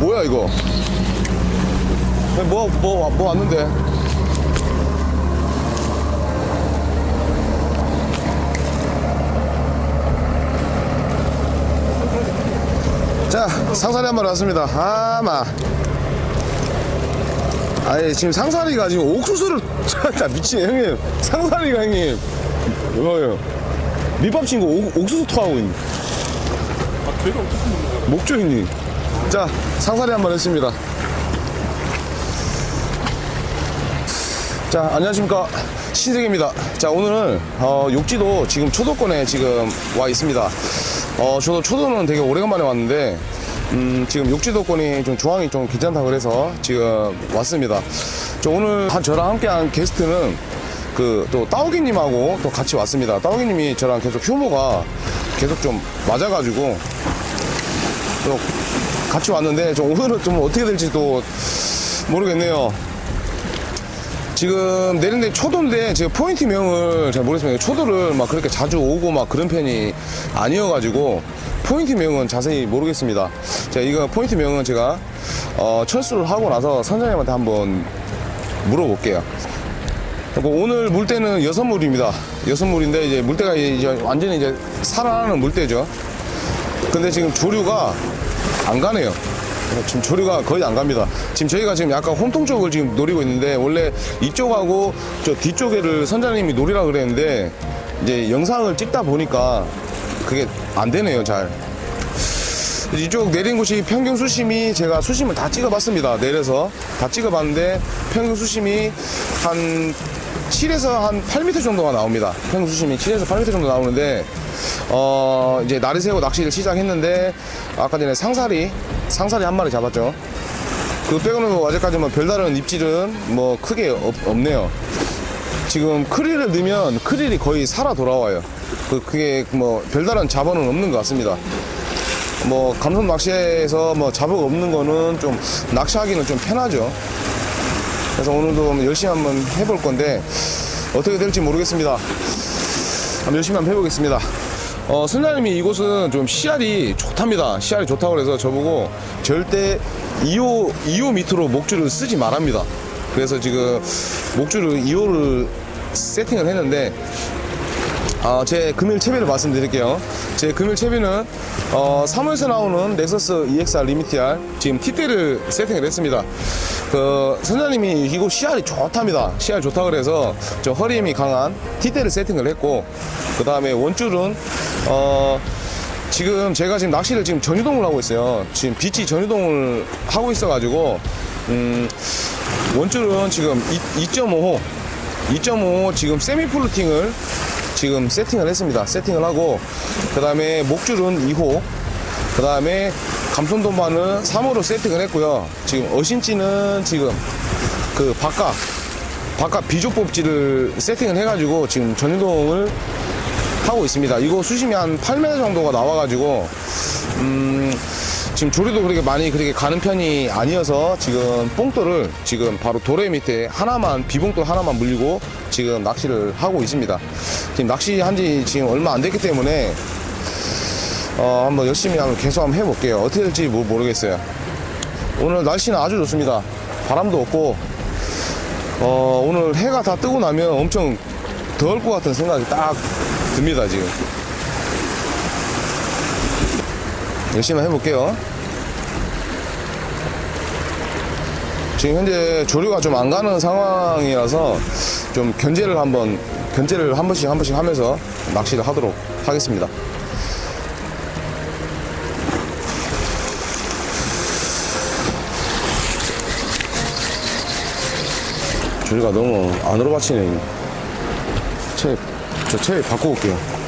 뭐야 이거? 뭐뭐 뭐 왔는데? 자 상사리 한 마리 왔습니다. 아마. 아니 지금 상사리가 지금 옥수수를 나 미치네 형님. 상사리가 형님. 뭐예요? 밑밥 친거 옥수수 토하고 있네. 아, 저희가 어떻게 먹는 거예요? 목조이님. 자, 상사리 한번 했습니다. 자, 안녕하십니까. 신세계입니다. 자, 오늘, 어, 욕지도 지금 초도권에 지금 와 있습니다. 어, 저도 초도는 되게 오래간만에 왔는데, 음, 지금 욕지도권이 좀 조항이 좀 괜찮다 그래서 지금 왔습니다. 저 오늘 한 저랑 함께한 게스트는 그 또 따오기님하고 또 같이 왔습니다. 따오기님이 저랑 계속 휴무가 계속 좀 맞아가지고 또 같이 왔는데 좀 오늘은 좀 어떻게 될지 또 모르겠네요. 지금 내린데 초도인데 제가 포인트명을 잘 모르겠습니다. 초도를 막 그렇게 자주 오고 막 그런 편이 아니어가지고 포인트명은 자세히 모르겠습니다. 자, 이거 포인트명은 제가 어, 철수를 하고 나서 선장님한테 한번 물어볼게요. 오늘 물때는 여섯 물입니다. 여섯 물인데 이제 물때가 이제 완전히 이제 살아나는 물때죠. 근데 지금 조류가 안 가네요. 지금 조류가 거의 안 갑니다. 지금 저희가 지금 약간 홈통 쪽을 지금 노리고 있는데 원래 이쪽하고 저 뒤쪽에를 선장님이 노리라 그랬는데 이제 영상을 찍다 보니까 그게 안 되네요, 잘. 이쪽 내린 곳이 평균 수심이 제가 수심을 다 찍어봤습니다. 내려서 다 찍어봤는데 평균 수심이 한 7에서 한 8m 정도가 나옵니다. 평균 수심이 7에서 8m 정도 나오는데 어 이제 날이 새고 낚시를 시작했는데 아까 전에 상사리 상사리 한 마리 잡았죠. 그 빼고는 뭐 아직까지 뭐 별다른 입질은 뭐 크게 없, 없네요. 지금 크릴을 넣으면 크릴이 거의 살아 돌아와요. 그 그게 뭐 별다른 자본은 없는 것 같습니다. 뭐 감성 낚시에서 뭐 자복 없는 거는 좀 낚시하기는 좀 편하죠. 그래서 오늘도 열심히 한번 해볼 건데 어떻게 될지 모르겠습니다. 한번 열심히 한번 해보겠습니다. 어, 선장님이 이곳은 좀 씨알이 좋답니다. 씨알이 좋다고 그래서 저보고 절대 2호, 2호 밑으로 목줄을 쓰지 말합니다. 그래서 지금 목줄을 2호를 세팅을 했는데 아, 제 금일 채비를 말씀드릴게요. 제 금일 채비는 어, 3호에서 나오는 넥서스 EXR 리미티R 지금 T대를 세팅을 했습니다. 그 선장님이 이거 CR이 좋답니다. CR 좋다 그래서 저 허리 힘이 강한 T대를 세팅을 했고 그 다음에 원줄은 어, 지금 제가 지금 낚시를 지금 전유동을 하고 있어요. 지금 비치 전유동을 하고 있어가지고 음, 원줄은 지금 2.5호 2.5 지금 세미 플루팅을 지금 세팅을 했습니다. 세팅을 하고 그 다음에 목줄은 2호 그 다음에 감손도마는 3호로 세팅을 했고요. 지금 어신지는 지금 그 바깥 바깥 비조법지를 세팅을 해가지고 지금 전유동을 하고 있습니다. 이거 수심이 한 8m 정도가 나와가지고 음 지금 조리도 그렇게 많이 그렇게 가는 편이 아니어서 지금 뽕돌을 지금 바로 도래 밑에 하나만 비봉돌 하나만 물리고 지금 낚시를 하고 있습니다. 지금 낚시한 지 지금 얼마 안 됐기 때문에 어 한번 열심히 한번 계속 한번 해볼게요. 어떻게 될지 뭐 모르겠어요. 오늘 날씨는 아주 좋습니다. 바람도 없고 어 오늘 해가 다 뜨고 나면 엄청 더울 것 같은 생각이 딱 듭니다 지금. 열심히 해볼게요. 지금 현재 조류가 좀 안 가는 상황이라서 좀 견제를 한번 견제를 한 번씩 한 번씩 하면서 낚시를 하도록 하겠습니다. 조류가 너무 안으로 받치네. 채, 저 채 바꿔 올게요.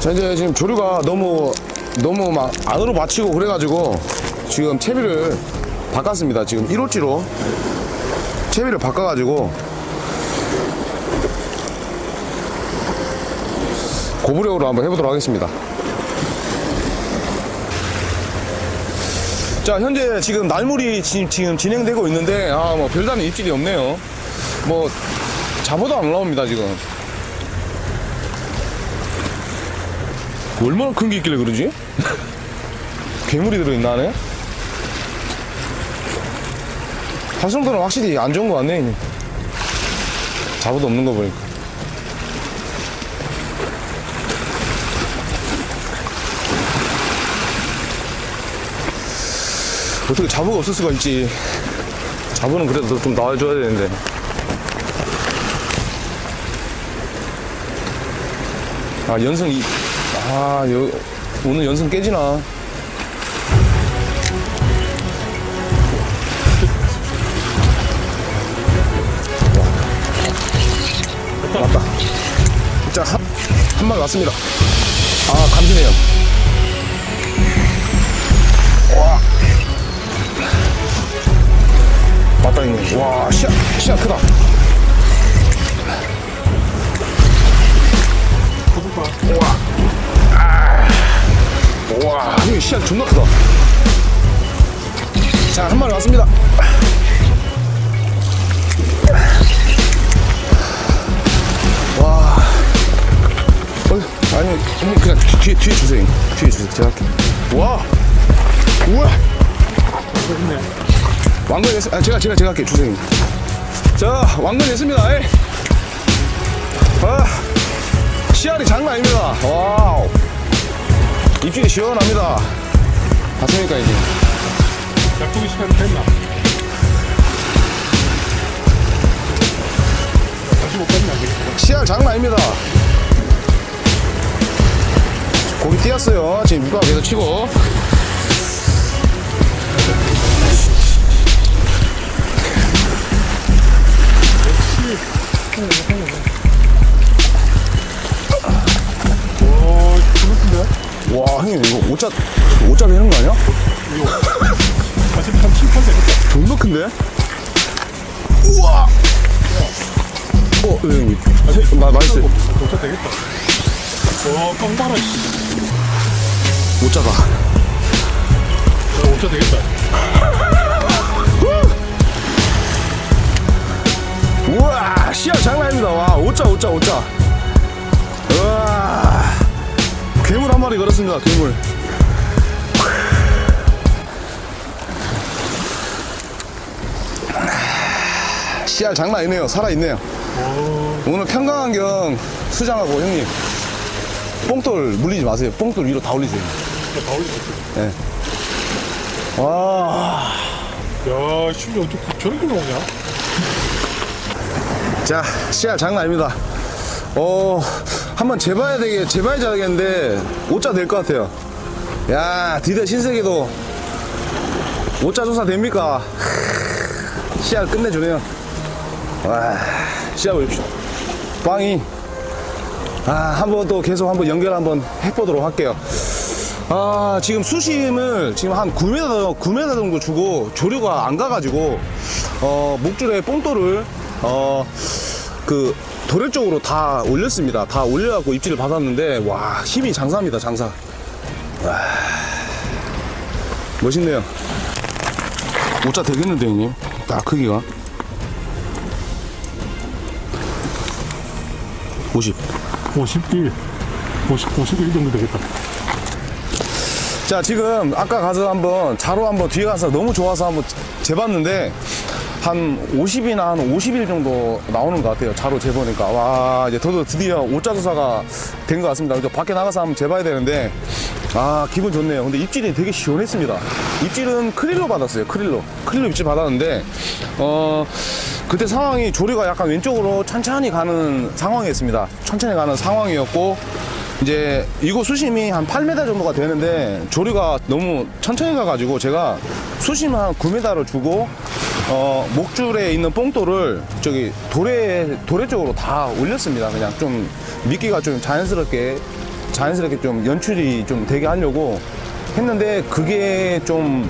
자, 이제 지금 조류가 너무, 너무 막 안으로 맞히고 그래가지고 지금 채비를 바꿨습니다. 지금 1호치로 채비를 바꿔가지고 고부력으로 한번 해보도록 하겠습니다. 자, 현재 지금 날물이 지, 지금 진행되고 있는데, 아, 뭐, 별다른 입질이 없네요. 뭐, 잡어도 안 올라옵니다, 지금. 얼마나 큰 게 있길래 그러지? 괴물이 들어있나, 안에? 합성도는 확실히 안 좋은 거 같네, 이제. 잡어도 없는 거 보니까. 어떻게 잡어가 없을 수가 있지. 잡어는 그래도 좀 나와줘야 되는데. 아, 연승, 이, 아, 여, 오늘 연승 깨지나. 와. 왔다. 자, 한, 한 마리 왔습니다. 아, 감지네요. 와. 맞다, 형님. 와, 시야, 시야 크다. 우와. 아. 우와, 형님 시야 존나 크다. 자, 한 마리 왔습니다. 와. 어, 아니, 형님 그냥 뒤- 뒤에, 뒤에 주세요. 뒤에 주세요. 제가 할게요. 와. 우와. 왕건 했, 아, 제가, 제가, 제가 할게요. 주세요. 자, 왕건 했습니다. 에이. 아, 씨알이 장난 아닙니다. 와우. 입질이 시원합니다. 봤습니까, 이제? 약속이 시간 됐나? 다시 못 갔나? 씨알 장난 아닙니다. 고기 띄었어요. 지금 육각 계속 치고. 와, 와, 형님, 이거 오자, 오자 되는 거 아니야? 다시 한 7, 8 되겠다. 존나 큰데? 우와! 어, 네, 형님. 나 맛있어요. 오차 되겠다. 와, 깡 봐라, 씨. 오자다. 야, 오차 되겠다. 우와 씨알 장난 아닙니다 와 오자 오자 오자 마리 걸었습니다 괴물. 씨알 장난 아니네요. 살아있네요. 오 늘 평강환경 수장하고 형님. 뽕돌 물리지 마세요. 뽕돌 위로 다 올리세요. 야, 다 올리겠지. 와. 야, 심지어 어떻게 저렇게 나오냐? 자, 씨알 장난 아닙니다. 어, 한번 재봐야 되게, 재봐야 잘하겠는데, 5자 될 것 같아요. 야, 드디어 신세계도 5자 조사 됩니까? 하, 씨알 끝내주네요. 와, 씨알 보십시오. 빵이. 아, 한번 또 계속 한번 연결 한번 해보도록 할게요. 아, 지금 수심을 지금 한 9m, 9m 정도 주고 조류가 안 가가지고, 어, 목줄에 뽕돌을, 어, 그, 도래 쪽으로 다 올렸습니다. 다 올려갖고 입질을 받았는데, 와, 힘이 장사입니다, 장사. 와, 멋있네요. 오자 되겠는데, 형님? 딱 크기가. 50. 51. 50, 51 정도 되겠다. 자 지금 아까 가서 한번 자로 한번 뒤에 가서 너무 좋아서 한번 재봤는데 한 50이나 한 50일 정도 나오는 것 같아요. 자로 재보니까. 와 이제 저도 드디어 오자 조사가 된 것 같습니다. 그래서 밖에 나가서 한번 재봐야 되는데. 아 기분 좋네요. 근데 입질이 되게 시원했습니다. 입질은 크릴로 받았어요 크릴로. 크릴로 입질 받았는데 어 그때 상황이 조류가 약간 왼쪽으로 천천히 가는 상황이었습니다. 천천히 가는 상황이었고 이제 이곳 수심이 한 8m 정도가 되는데 조류가 너무 천천히 가가지고 제가 수심 한 9m를 주고 어, 목줄에 있는 뽕돌을 저기 도래 도래 쪽으로 다 올렸습니다. 그냥 좀 미끼가 좀 자연스럽게 자연스럽게 좀 연출이 좀 되게 하려고 했는데 그게 좀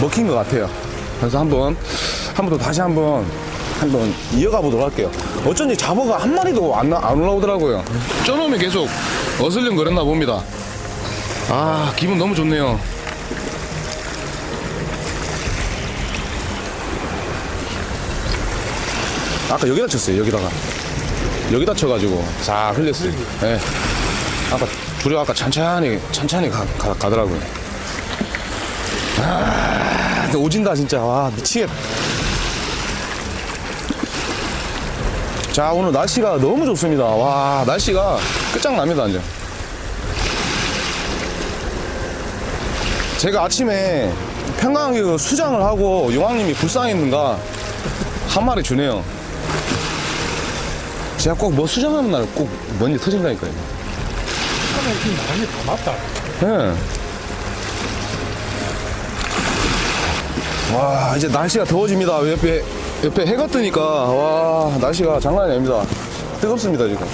먹힌 것 같아요. 그래서 한번 한 번 더 다시 한번 한번 이어가 보도록 할게요. 어쩐지 잡어가 한 마리도 안, 나- 안 올라오더라고요. 쪄놓으면 계속 어슬림 거렸나 봅니다. 아 기분 너무 좋네요. 아까 여기다 쳤어요. 여기다가 여기다 쳐가지고 싹 흘렸어요. 예. 아까 줄이 아까 천천히 천천히 가, 가, 가 더라고요. 아, 오진다 진짜 와 미치겠다. 자 오늘 날씨가 너무 좋습니다. 와 날씨가 끝장납니다 이제. 제가 아침에 평강에 그 수장을 하고 용왕님이 불쌍했는가 한 마리 주네요. 제가 꼭 뭐 수장하는 날꼭 뭔일 터진다니까요. 하나 지금 나랑이 다 맞다. 예. 와, 이제 날씨가 더워집니다. 옆에, 옆에 해가 뜨니까, 와, 날씨가 장난이 아닙니다. 뜨겁습니다, 지금.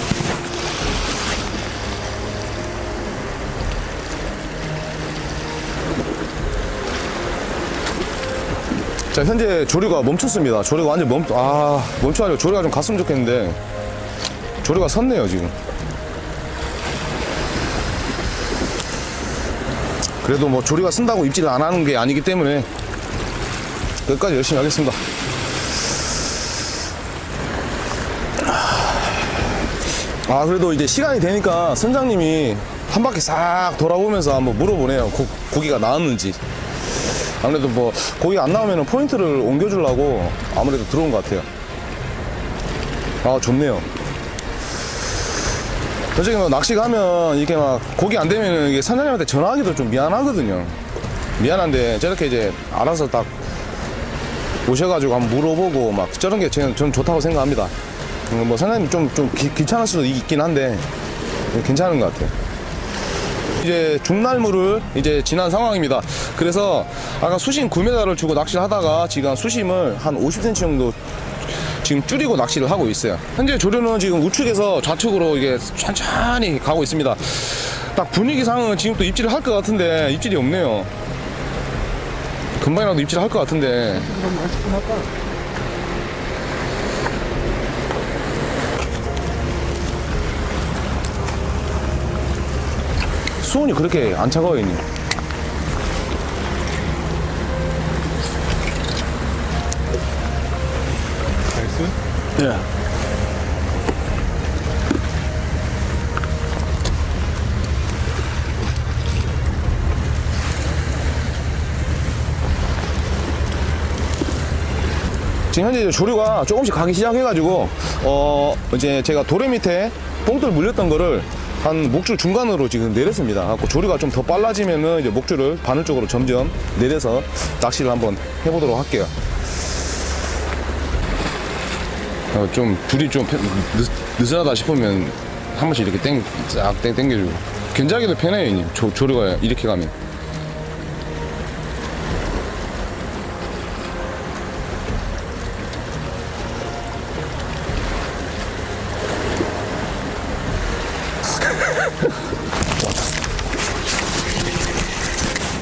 자, 현재 조류가 멈췄습니다. 조류가 완전 멈, 아, 멈춰가지고 조류가 좀 갔으면 좋겠는데, 조류가 섰네요, 지금. 그래도 뭐 조리가 쓴다고 입질을 안 하는 게 아니기 때문에 끝까지 열심히 하겠습니다. 아 그래도 이제 시간이 되니까 선장님이 한 바퀴 싹 돌아보면서 한번 물어보네요. 고, 고기가 나왔는지. 아무래도 뭐 고기가 안 나오면 포인트를 옮겨주려고 아무래도 들어온 것 같아요. 아 좋네요. 솔직히 뭐 낚시 가면 이렇게 막 고기 안 되면 이게 선장님한테 전화하기도 좀 미안하거든요. 미안한데 저렇게 이제 알아서 딱 오셔가지고 한번 물어보고 막 저런 게 저는, 좋다고 생각합니다. 음, 뭐 선장님 좀, 좀 귀, 귀찮을 수도 있긴 한데 괜찮은 것 같아요. 이제 중날물을 이제 지난 상황입니다. 그래서 아까 수심 9m를 주고 낚시를 하다가 지금 수심을 한 50cm 정도 지금 줄이고 낚시를 하고 있어요. 현재 조류는 지금 우측에서 좌측으로 이게 천천히 가고 있습니다. 딱 분위기상은 지금 또 입질을 할 것 같은데 입질이 없네요. 금방이라도 입질을 할 것 같은데. 수온이 그렇게 안 차가워요. 예. 지금 현재 이제 조류가 조금씩 가기 시작해가지고 어 이제 제가 도래 밑에 뽕돌 물렸던 거를 한 목줄 중간으로 지금 내렸습니다. 갖고 조류가 좀 더 빨라지면은 이제 목줄을 바늘 쪽으로 점점 내려서 낚시를 한번 해보도록 할게요. 어, 좀 줄이 좀 편- 늦, 느슨하다 싶으면 한 번씩 이렇게 땡, 쫙 땡, 땡겨주고. 견자기도 편해요, 형님. 조, 조류가 이렇게 가면.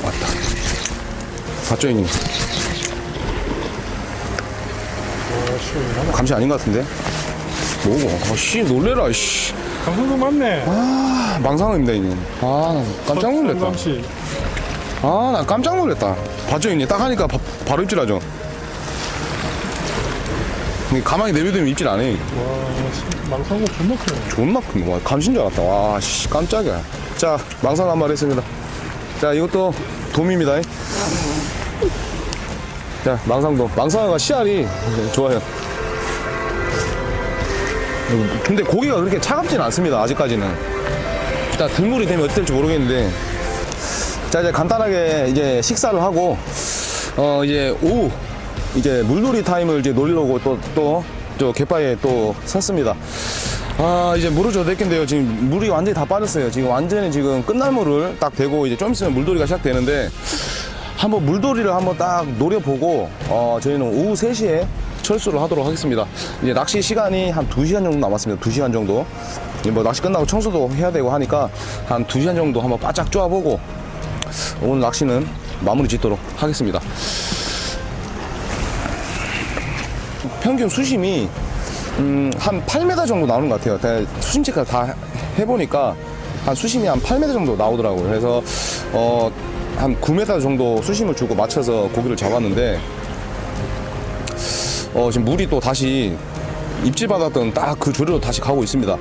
왔다. 봤죠, 형님? 와, 시원하다. 감시 아닌 것 같은데? 뭐고? 아, 씨, 놀래라, 씨. 강성도 맞네. 아, 망상입니다, 이제. 아, 나 깜짝 놀랐다. 아, 나 깜짝 놀랐다. 봤죠, 이제? 딱 하니까 바, 바로 입질하죠. 근데 가만히 내비두면 입질 안 해. 와, 씨, 망상고 존나 크네. 존나 큰 거. 와, 감신 줄 알았다. 와, 씨, 깜짝이야. 자, 망상 한 마리 했습니다. 자, 이것도 돔입니다. 자, 망상도. 망상어가 씨알이 좋아요. 근데 고기가 그렇게 차갑진 않습니다. 아직까지는. 일단 들물이 되면 어떨지 모르겠는데. 자, 이제 간단하게 이제 식사를 하고, 어, 이제 오후, 이제 물놀이 타임을 이제 놀려고 또, 또, 저 갯바에 또 섰습니다. 아, 이제 물을 줘도 될텐데요. 지금 물이 완전히 다 빠졌어요. 지금 완전히 지금 끝날 물을 딱 대고 이제 좀 있으면 물놀이가 시작되는데, 한번 물돌이를 한번 딱 노려보고 어, 저희는 오후 3시에 철수를 하도록 하겠습니다. 이제 낚시 시간이 한 2시간 정도 남았습니다. 2시간 정도. 뭐 낚시 끝나고 청소도 해야 되고 하니까 한 2시간 정도 한번 바짝 쪼아보고 오늘 낚시는 마무리 짓도록 하겠습니다. 평균 수심이 음, 한 8m 정도 나오는 것 같아요. 수심 체크를 다 해보니까 한 수심이 한 8m 정도 나오더라고요. 그래서 어, 한 9m 정도 수심을 주고 맞춰서 고기를 잡았는데 어, 지금 물이 또 다시 입질 받았던 딱 그 조류로 다시 가고 있습니다.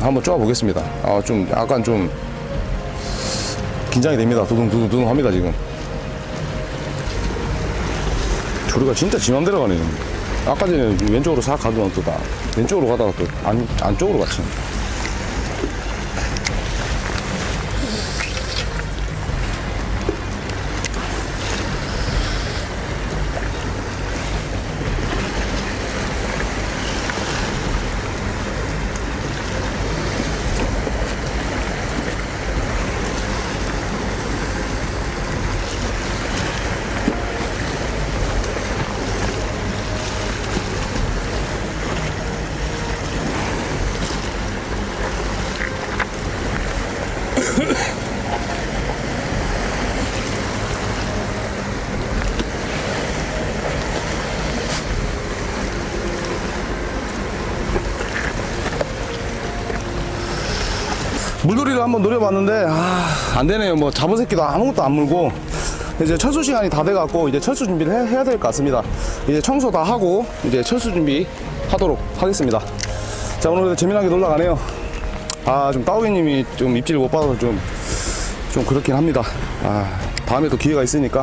한번 쪼아 보겠습니다. 아, 좀 약간 좀 긴장이 됩니다. 두둥두둥두둥 합니다, 지금. 조류가 진짜 지 맘대로 가네요. 아까 전에 왼쪽으로 싹 가더만 또 나, 왼쪽으로 가다가 또 안, 안쪽으로 갔지. 한번 노려봤는데 아, 안 되네요. 뭐 잡은 새끼도 아무것도 안 물고 이제 철수 시간이 다 돼갖고 이제 철수 준비를 해, 해야 될 것 같습니다. 이제 청소 다 하고 이제 철수 준비 하도록 하겠습니다. 자 오늘 재미나게 놀러 가네요. 아 좀 따오기님이 좀 입질을 못 받아서 좀 좀 그렇긴 합니다. 아 다음에 또 기회가 있으니까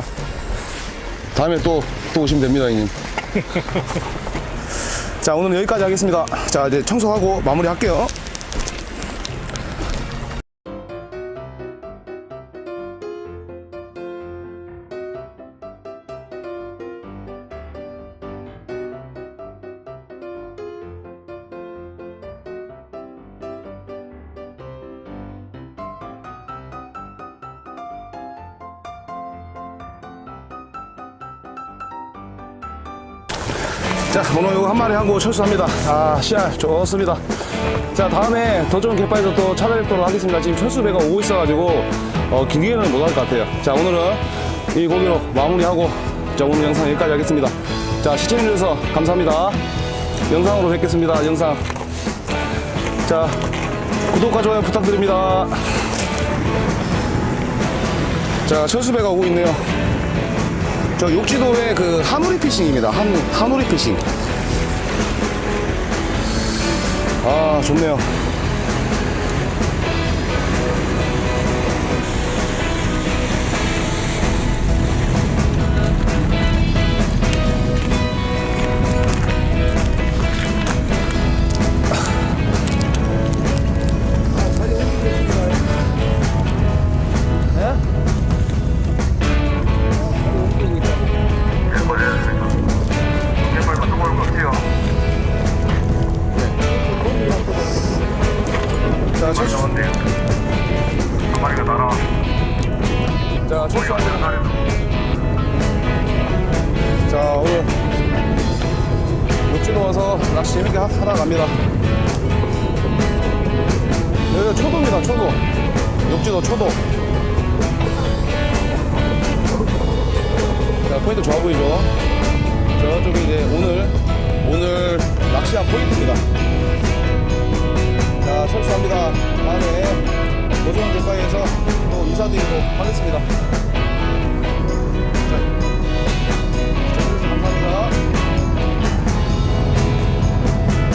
다음에 또또 오시면 됩니다, 형님. 자 오늘은 여기까지 하겠습니다. 자 이제 청소하고 마무리할게요. 자, 오늘 이거 한 마리 하고 철수합니다. 아, 씨알 좋습니다. 자, 다음에 더 좋은 갯바에서 또 찾아뵙도록 하겠습니다. 지금 철수배가 오고 있어가지고, 어, 길게는 못 할 것 같아요. 자, 오늘은 이 고기로 마무리하고, 자, 오늘 영상 여기까지 하겠습니다. 자, 시청해주셔서 감사합니다. 영상으로 뵙겠습니다. 영상. 자, 구독과 좋아요 부탁드립니다. 자, 철수배가 오고 있네요. 저 욕지도의 그 하누리 피싱입니다. 한, 하누리 피싱. 아, 좋네요. 자, 철수합니다. 자, 오늘 욕지로 와서 낚시 재밌게 하- 하다 갑니다. 여기가 초도입니다, 초도. 욕지도 초도. 자, 포인트 좋아 보이죠? 저쪽이 이제 오늘, 오늘 낚시한 포인트입니다. 자, 철수합니다. 다음에 노조원 또 인사드리도록 하겠습니다.